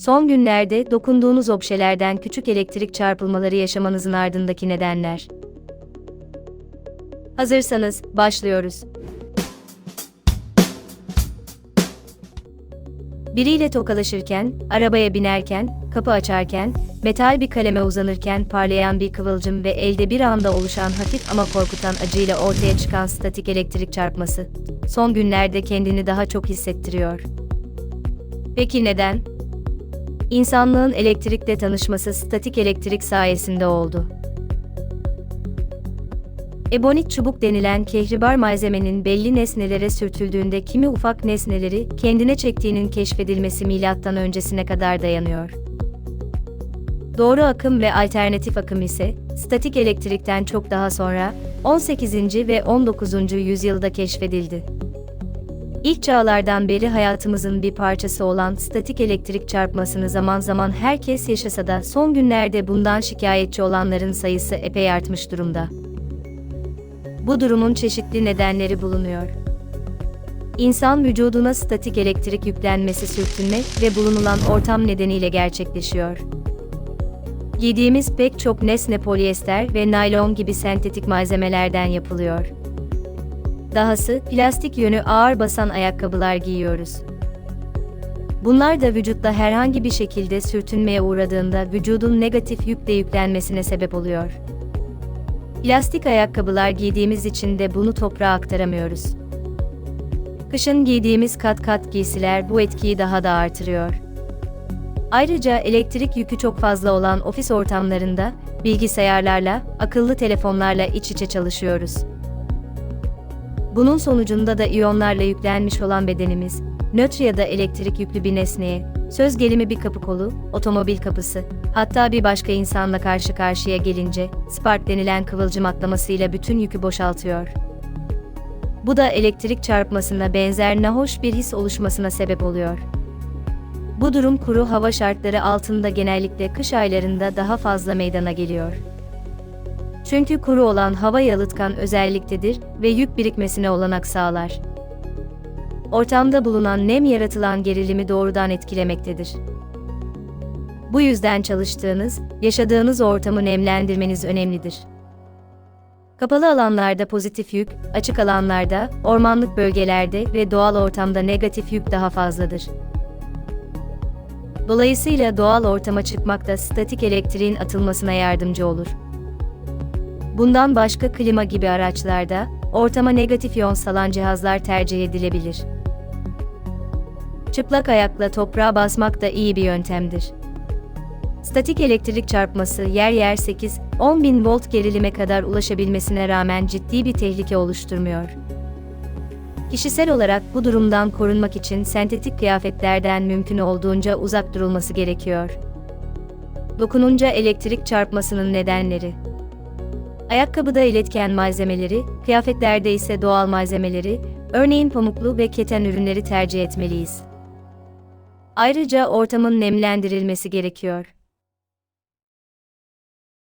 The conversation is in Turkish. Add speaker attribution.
Speaker 1: Son günlerde dokunduğunuz objelerden küçük elektrik çarpılmaları yaşamanızın ardındaki nedenler. Hazırsanız başlıyoruz. Biriyle tokalaşırken, arabaya binerken, kapı açarken, metal bir kaleme uzanırken parlayan bir kıvılcım ve elde bir anda oluşan hafif ama korkutan acıyla ortaya çıkan statik elektrik çarpması. Son günlerde kendini daha çok hissettiriyor. Peki neden? İnsanlığın elektrikle tanışması statik elektrik sayesinde oldu. Ebonit çubuk denilen kehribar malzemenin belli nesnelere sürtüldüğünde kimi ufak nesneleri kendine çektiğinin keşfedilmesi milattan öncesine kadar dayanıyor. Doğru akım ve alternatif akım ise statik elektrikten çok daha sonra 18. ve 19. yüzyılda keşfedildi. İlk çağlardan beri hayatımızın bir parçası olan statik elektrik çarpmasını zaman zaman herkes yaşasa da son günlerde bundan şikayetçi olanların sayısı epey artmış durumda. Bu durumun çeşitli nedenleri bulunuyor. İnsan vücuduna statik elektrik yüklenmesi sürtünme ve bulunulan ortam nedeniyle gerçekleşiyor. Giydiğimiz pek çok nesne polyester ve naylon gibi sentetik malzemelerden yapılıyor. Dahası plastik yönü ağır basan ayakkabılar giyiyoruz. Bunlar da vücutta herhangi bir şekilde sürtünmeye uğradığında vücudun negatif yükle yüklenmesine sebep oluyor. Plastik ayakkabılar giydiğimiz için de bunu toprağa aktaramıyoruz. Kışın giydiğimiz kat kat giysiler bu etkiyi daha da artırıyor. Ayrıca elektrik yükü çok fazla olan ofis ortamlarında bilgisayarlarla, akıllı telefonlarla iç içe çalışıyoruz. Bunun sonucunda da iyonlarla yüklenmiş olan bedenimiz, nötr ya da elektrik yüklü bir nesneye, söz gelimi bir kapı kolu, otomobil kapısı, hatta bir başka insanla karşı karşıya gelince, spark denilen kıvılcım atlamasıyla bütün yükü boşaltıyor. Bu da elektrik çarpmasına benzer nahoş bir his oluşmasına sebep oluyor. Bu durum kuru hava şartları altında genellikle kış aylarında daha fazla meydana geliyor. Çünkü kuru olan hava yalıtkan özelliktedir ve yük birikmesine olanak sağlar. Ortamda bulunan nem yaratılan gerilimi doğrudan etkilemektedir. Bu yüzden çalıştığınız, yaşadığınız ortamı nemlendirmeniz önemlidir. Kapalı alanlarda pozitif yük, açık alanlarda, ormanlık bölgelerde ve doğal ortamda negatif yük daha fazladır. Dolayısıyla doğal ortama çıkmak da statik elektriğin atılmasına yardımcı olur. Bundan başka klima gibi araçlarda, ortama negatif iyon salan cihazlar tercih edilebilir. Çıplak ayakla toprağa basmak da iyi bir yöntemdir. Statik elektrik çarpması yer yer 8-10 bin volt gerilime kadar ulaşabilmesine rağmen ciddi bir tehlike oluşturmuyor. Kişisel olarak bu durumdan korunmak için sentetik kıyafetlerden mümkün olduğunca uzak durulması gerekiyor. Dokununca elektrik çarpmasının nedenleri Ayakkabıda iletken malzemeleri, kıyafetlerde ise doğal malzemeleri, örneğin pamuklu ve keten ürünleri tercih etmeliyiz. Ayrıca ortamın nemlendirilmesi gerekiyor.